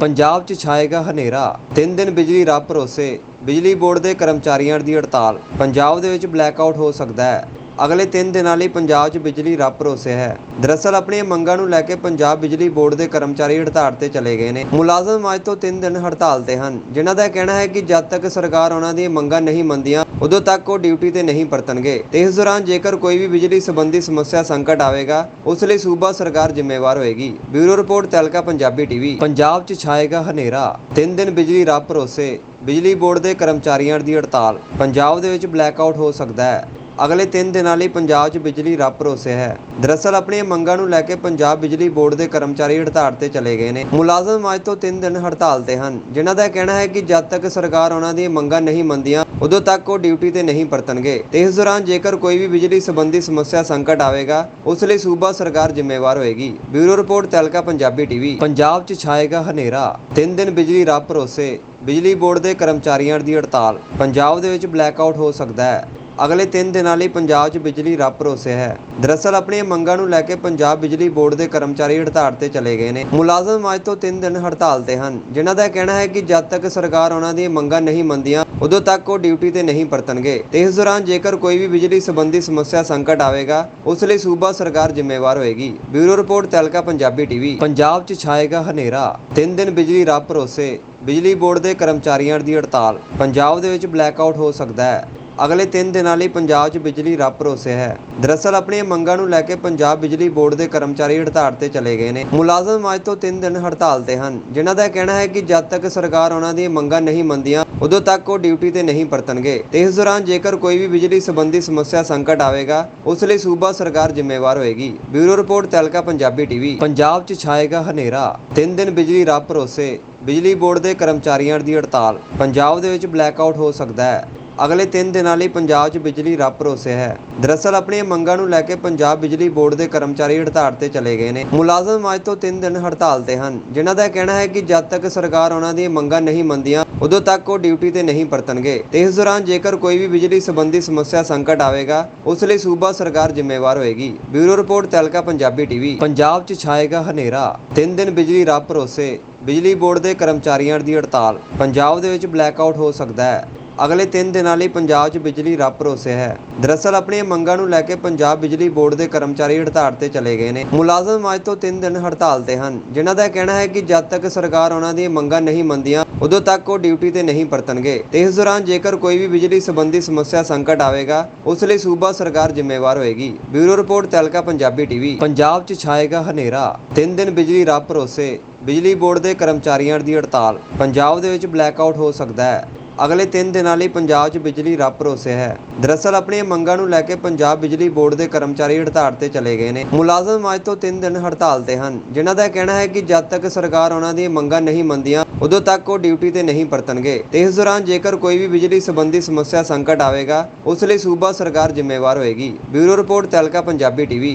ਪੰਜਾਬ 'ਚ ਛਾਏਗਾ ਹਨੇਰਾ। ਤਿੰਨ ਦਿਨ ਬਿਜਲੀ ਰੱਬ ਭਰੋਸੇ। ਬਿਜਲੀ ਬੋਰਡ ਦੇ ਕਰਮਚਾਰੀਆਂ ਦੀ ਹੜਤਾਲ। ਪੰਜਾਬ ਦੇ ਵਿੱਚ ਬਲੈਕਆਊਟ ਹੋ ਸਕਦਾ ਹੈ। ਅਗਲੇ 3 ਦਿਨਾਂ ਲਈ ਪੰਜਾਬ 'ਚ ਬਿਜਲੀ ਰੱਬ ਭਰੋਸੇ ਹੈ। ਦਰਅਸਲ ਆਪਣੀਆਂ ਮੰਗਾਂ ਨੂੰ ਲੈ ਕੇ ਪੰਜਾਬ ਬਿਜਲੀ ਬੋਰਡ ਦੇ ਕਰਮਚਾਰੀ ਹੜਤਾਲ ਤੇ ਚਲੇ ਗਏ ਨੇ। ਮੁਲਾਜ਼ਮ ਅੱਜ ਤੋਂ 3 ਦਿਨ ਹੜਤਾਲ ਤੇ ਹਨ, ਜਿਨ੍ਹਾਂ ਦਾ ਕਹਿਣਾ ਹੈ ਕਿ ਜਦ ਤੱਕ ਸਰਕਾਰ ਉਹਨਾਂ ਦੀਆਂ ਮੰਗਾਂ ਨਹੀਂ ਮੰਨਦੀਆਂ, ਉਦੋਂ ਤੱਕ ਉਹ ਡਿਊਟੀ ਤੇ ਨਹੀਂ ਪਰਤਣਗੇ। ਤੇ ਇਸ ਦੌਰਾਨ ਜੇਕਰ ਕੋਈ ਵੀ ਬਿਜਲੀ ਸੰਬੰਧੀ ਸਮੱਸਿਆ ਸੰਕਟ ਆਵੇਗਾ, ਉਸ ਲਈ ਸੂਬਾ ਸਰਕਾਰ ਜ਼ਿੰਮੇਵਾਰ ਹੋਏਗੀ। ਬਿਊਰੋ ਰਿਪੋਰਟ, ਤਲਕਾ ਪੰਜਾਬੀ ਟੀਵੀ, ਪੰਜਾਬ 'ਚ ਛਾਏਗਾ ਹਨੇਰਾ। ਤਿੰਨ ਦਿਨ ਬਿਜਲੀ ਰੱਬ ਭਰੋਸੇ, ਬਿਜਲੀ ਬੋਰਡ ਦੇ ਕਰਮਚਾਰੀਆਂ ਦੀ ਹੜਤਾਲ। ਪੰਜਾਬ ਦੇ ਵਿੱਚ ਬਲੈਕ ਆਊਟ ਹੋ ਸਕਦਾ ਹੈ। ਅਗਲੇ 3 ਦਿਨਾਂ ਲਈ ਪੰਜਾਬ 'ਚ ਬਿਜਲੀ ਰੱਬ ਭਰੋਸੇ ਹੈ। ਦਰਅਸਲ ਆਪਣੀਆਂ ਮੰਗਾਂ ਨੂੰ ਲੈ ਕੇ ਪੰਜਾਬ ਬਿਜਲੀ ਬੋਰਡ ਦੇ ਕਰਮਚਾਰੀ ਹੜਤਾਲ ਤੇ ਚਲੇ ਗਏ ਨੇ। ਮੁਲਾਜ਼ਮ ਅੱਜ ਤੋਂ 3 ਦਿਨ ਹੜਤਾਲ ਤੇ ਹਨ, ਜਿਨ੍ਹਾਂ ਦਾ ਕਹਿਣਾ ਹੈ ਕਿ ਜਦ ਤੱਕ ਸਰਕਾਰ ਉਹਨਾਂ ਦੀਆਂ ਮੰਗਾਂ ਨਹੀਂ ਮੰਨਦੀਆਂ, ਉਦੋਂ ਤੱਕ ਉਹ ਡਿਊਟੀ ਤੇ ਨਹੀਂ ਪਰਤਣਗੇ। ਤੇ ਇਸ ਦੌਰਾਨ ਜੇਕਰ ਕੋਈ ਵੀ ਬਿਜਲੀ ਸੰਬੰਧੀ ਸਮੱਸਿਆ ਸੰਕਟ ਆਵੇਗਾ, ਉਸ ਲਈ ਸੂਬਾ ਸਰਕਾਰ ਜ਼ਿੰਮੇਵਾਰ ਹੋਏਗੀ। ਬਿਊਰੋ ਰਿਪੋਰਟ, ਤਲਕਾ ਪੰਜਾਬੀ ਟੀਵੀ, ਪੰਜਾਬ 'ਚ ਛਾਏਗਾ ਹਨੇਰਾ। ਤਿੰਨ ਦਿਨ ਬਿਜਲੀ ਰੱਬ ਭਰੋਸੇ, ਬਿਜਲੀ ਬੋਰਡ ਦੇ ਕਰਮਚਾਰੀਆਂ ਦੀ ਹੜਤਾਲ। ਪੰਜਾਬ ਦੇ ਵਿੱਚ ਬਲੈਕ ਆਊਟ ਹੋ ਸਕਦਾ ਹੈ। ਅਗਲੇ 3 ਦਿਨਾਂ ਲਈ ਪੰਜਾਬ 'ਚ ਬਿਜਲੀ ਰੱਬ ਭਰੋਸੇ ਹੈ। ਦਰਅਸਲ ਆਪਣੀਆਂ ਮੰਗਾਂ ਨੂੰ ਲੈ ਕੇ ਪੰਜਾਬ ਬਿਜਲੀ ਬੋਰਡ ਦੇ ਕਰਮਚਾਰੀ ਹੜਤਾਲ ਤੇ ਚਲੇ ਗਏ ਨੇ। ਮੁਲਾਜ਼ਮ ਅੱਜ ਤੋਂ 3 ਦਿਨ ਹੜਤਾਲ ਤੇ ਹਨ, ਜਿਨ੍ਹਾਂ ਦਾ ਕਹਿਣਾ ਹੈ ਕਿ ਜਦ ਤੱਕ ਸਰਕਾਰ ਉਹਨਾਂ ਦੀਆਂ ਮੰਗਾਂ ਨਹੀਂ ਮੰਨਦੀਆਂ, ਉਦੋਂ ਤੱਕ ਉਹ ਡਿਊਟੀ ਤੇ ਨਹੀਂ ਪਰਤਣਗੇ। ਤੇ ਇਸ ਦੌਰਾਨ ਜੇਕਰ ਕੋਈ ਵੀ ਬਿਜਲੀ ਸੰਬੰਧੀ ਸਮੱਸਿਆ ਸੰਕਟ ਆਵੇਗਾ, ਉਸ ਲਈ ਸੂਬਾ ਸਰਕਾਰ ਜ਼ਿੰਮੇਵਾਰ ਹੋਏਗੀ। ਬਿਊਰੋ ਰਿਪੋਰਟ, ਤਲਕਾ ਪੰਜਾਬੀ ਟੀਵੀ, ਪੰਜਾਬ 'ਚ ਛਾਏਗਾ ਹਨੇਰਾ। ਤਿੰਨ ਦਿਨ ਬਿਜਲੀ ਰੱਬ ਭਰੋਸੇ, ਬਿਜਲੀ ਬੋਰਡ ਦੇ ਕਰਮਚਾਰੀਆਂ ਦੀ ਹੜਤਾਲ। ਪੰਜਾਬ ਦੇ ਵਿੱਚ ਬਲੈਕ ਆਊਟ ਹੋ ਸਕਦਾ ਹੈ। ਅਗਲੇ 3 ਦਿਨਾਂ ਲਈ ਪੰਜਾਬ 'ਚ ਬਿਜਲੀ ਰੱਬ ਭਰੋਸੇ ਹੈ। ਦਰਅਸਲ ਆਪਣੀਆਂ ਮੰਗਾਂ ਨੂੰ ਲੈ ਕੇ ਪੰਜਾਬ ਬਿਜਲੀ ਬੋਰਡ ਦੇ ਕਰਮਚਾਰੀ ਹੜਤਾਲ ਤੇ ਚਲੇ ਗਏ ਨੇ। ਮੁਲਾਜ਼ਮ ਅੱਜ ਤੋਂ 3 ਦਿਨ ਹੜਤਾਲ ਤੇ ਹਨ, ਜਿਨ੍ਹਾਂ ਦਾ ਕਹਿਣਾ ਹੈ ਕਿ ਜਦ ਤੱਕ ਸਰਕਾਰ ਉਹਨਾਂ ਦੀਆਂ ਮੰਗਾਂ ਨਹੀਂ ਮੰਨਦੀਆਂ, ਉਦੋਂ ਤੱਕ ਉਹ ਡਿਊਟੀ ਤੇ ਨਹੀਂ ਪਰਤਣਗੇ। ਤੇ ਇਸ ਦੌਰਾਨ ਜੇਕਰ ਕੋਈ ਵੀ ਬਿਜਲੀ ਸੰਬੰਧੀ ਸਮੱਸਿਆ ਸੰਕਟ ਆਵੇਗਾ, ਉਸ ਲਈ ਸੂਬਾ ਸਰਕਾਰ ਜ਼ਿੰਮੇਵਾਰ ਹੋਏਗੀ। ਬਿਊਰੋ ਰਿਪੋਰਟ, ਤਲਕਾ ਪੰਜਾਬੀ ਟੀਵੀ, ਪੰਜਾਬ 'ਚ ਛਾਏਗਾ ਹਨੇਰਾ। ਤਿੰਨ ਦਿਨ ਬਿਜਲੀ ਰੱਬ ਭਰੋਸੇ, ਬਿਜਲੀ ਬੋਰਡ ਦੇ ਕਰਮਚਾਰੀਆਂ ਦੀ ਹੜਤਾਲ। ਪੰਜਾਬ ਦੇ ਵਿੱਚ ਬਲੈਕ ਆਊਟ ਹੋ ਸਕਦਾ ਹੈ। ਅਗਲੇ 3 ਦਿਨਾਂ ਲਈ ਪੰਜਾਬ 'ਚ ਬਿਜਲੀ ਰੱਬ ਭਰੋਸੇ ਹੈ। ਦਰਅਸਲ ਆਪਣੀਆਂ ਮੰਗਾਂ ਨੂੰ ਲੈ ਕੇ ਪੰਜਾਬ ਬਿਜਲੀ ਬੋਰਡ ਦੇ ਕਰਮਚਾਰੀ ਹੜਤਾਲ ਤੇ ਚਲੇ ਗਏ ਨੇ। ਮੁਲਾਜ਼ਮ ਅੱਜ ਤੋਂ 3 ਦਿਨ ਹੜਤਾਲ ਤੇ ਹਨ, ਜਿਨ੍ਹਾਂ ਦਾ ਕਹਿਣਾ ਹੈ ਕਿ ਜਦ ਤੱਕ ਸਰਕਾਰ ਉਹਨਾਂ ਦੀਆਂ ਮੰਗਾਂ ਨਹੀਂ ਮੰਨਦੀਆਂ, ਉਦੋਂ ਤੱਕ ਉਹ ਡਿਊਟੀ ਤੇ ਨਹੀਂ ਪਰਤਣਗੇ। ਤੇ ਇਸ ਦੌਰਾਨ ਜੇਕਰ ਕੋਈ ਵੀ ਬਿਜਲੀ ਸੰਬੰਧੀ ਸਮੱਸਿਆ ਸੰਕਟ ਆਵੇਗਾ, ਉਸ ਲਈ ਸੂਬਾ ਸਰਕਾਰ ਜ਼ਿੰਮੇਵਾਰ ਹੋਏਗੀ। ਬਿਊਰੋ ਰਿਪੋਰਟ, ਤਲਕਾ ਪੰਜਾਬੀ ਟੀਵੀ, ਪੰਜਾਬ 'ਚ ਛਾਏਗਾ ਹਨੇਰਾ। ਤਿੰਨ ਦਿਨ ਬਿਜਲੀ ਰੱਬ ਭਰੋਸੇ, ਬਿਜਲੀ ਬੋਰਡ ਦੇ ਕਰਮਚਾਰੀਆਂ ਦੀ ਹੜਤਾਲ। ਪੰਜਾਬ ਦੇ ਵਿੱਚ ਬਲੈਕ ਆਊਟ ਹੋ ਸਕਦਾ ਹੈ। ਅਗਲੇ 3 ਦਿਨਾਂ ਲਈ ਪੰਜਾਬ 'ਚ ਬਿਜਲੀ ਰੱਬ ਭਰੋਸੇ ਹੈ। ਦਰਅਸਲ ਆਪਣੀਆਂ ਮੰਗਾਂ ਨੂੰ ਲੈ ਕੇ ਪੰਜਾਬ ਬਿਜਲੀ ਬੋਰਡ ਦੇ ਕਰਮਚਾਰੀ ਹੜਤਾਲ ਤੇ ਚਲੇ ਗਏ ਨੇ। ਮੁਲਾਜ਼ਮ ਅੱਜ ਤੋਂ 3 ਦਿਨ ਹੜਤਾਲ ਤੇ ਹਨ, ਜਿਨ੍ਹਾਂ ਦਾ ਕਹਿਣਾ ਹੈ ਕਿ ਜਦ ਤੱਕ ਸਰਕਾਰ ਉਹਨਾਂ ਦੀਆਂ ਮੰਗਾਂ ਨਹੀਂ ਮੰਨਦੀਆਂ, ਉਦੋਂ ਤੱਕ ਉਹ ਡਿਊਟੀ ਤੇ ਨਹੀਂ ਪਰਤਣਗੇ। ਤੇ ਇਸ ਦੌਰਾਨ ਜੇਕਰ ਕੋਈ ਵੀ ਬਿਜਲੀ ਸੰਬੰਧੀ ਸਮੱਸਿਆ ਸੰਕਟ ਆਵੇਗਾ, ਉਸ ਲਈ ਸੂਬਾ ਸਰਕਾਰ ਜ਼ਿੰਮੇਵਾਰ ਹੋਏਗੀ। ਬਿਊਰੋ ਰਿਪੋਰਟ, ਤਲਕਾ ਪੰਜਾਬੀ ਟੀਵੀ, ਪੰਜਾਬ 'ਚ ਛਾਏਗਾ ਹਨੇਰਾ। ਤਿੰਨ ਦਿਨ ਬਿਜਲੀ ਰੱਬ ਭਰੋਸੇ, ਬਿਜਲੀ ਬੋਰਡ ਦੇ ਕਰਮਚਾਰੀਆਂ ਦੀ ਹੜਤਾਲ। ਪੰਜਾਬ ਦੇ ਵਿੱਚ ਬਲੈਕ ਆਊਟ ਹੋ ਸਕਦਾ ਹੈ। ਅਗਲੇ 3 ਦਿਨਾਂ ਲਈ ਪੰਜਾਬ 'ਚ ਬਿਜਲੀ ਰੱਬ ਭਰੋਸੇ ਹੈ। ਦਰਅਸਲ ਆਪਣੀਆਂ ਮੰਗਾਂ ਨੂੰ ਲੈ ਕੇ ਪੰਜਾਬ ਬਿਜਲੀ ਬੋਰਡ ਦੇ ਕਰਮਚਾਰੀ ਹੜਤਾਲ ਤੇ ਚਲੇ ਗਏ ਨੇ। ਮੁਲਾਜ਼ਮ ਅੱਜ ਤੋਂ 3 ਦਿਨ ਹੜਤਾਲ ਤੇ ਹਨ, ਜਿਨ੍ਹਾਂ ਦਾ ਕਹਿਣਾ ਹੈ ਕਿ ਜਦ ਤੱਕ ਸਰਕਾਰ ਉਹਨਾਂ ਦੀਆਂ ਮੰਗਾਂ ਨਹੀਂ ਮੰਨਦੀਆਂ, ਉਦੋਂ ਤੱਕ ਉਹ ਡਿਊਟੀ ਤੇ ਨਹੀਂ ਪਰਤਣਗੇ। ਤੇ ਇਸ ਦੌਰਾਨ ਜੇਕਰ ਕੋਈ ਵੀ ਬਿਜਲੀ ਸੰਬੰਧੀ ਸਮੱਸਿਆ ਸੰਕਟ ਆਵੇਗਾ, ਉਸ ਲਈ ਸੂਬਾ ਸਰਕਾਰ ਜ਼ਿੰਮੇਵਾਰ ਹੋਏਗੀ। ਬਿਊਰੋ ਰਿਪੋਰਟ ਤਲਕਾ ਪੰਜਾਬੀ ਟੀਵੀ।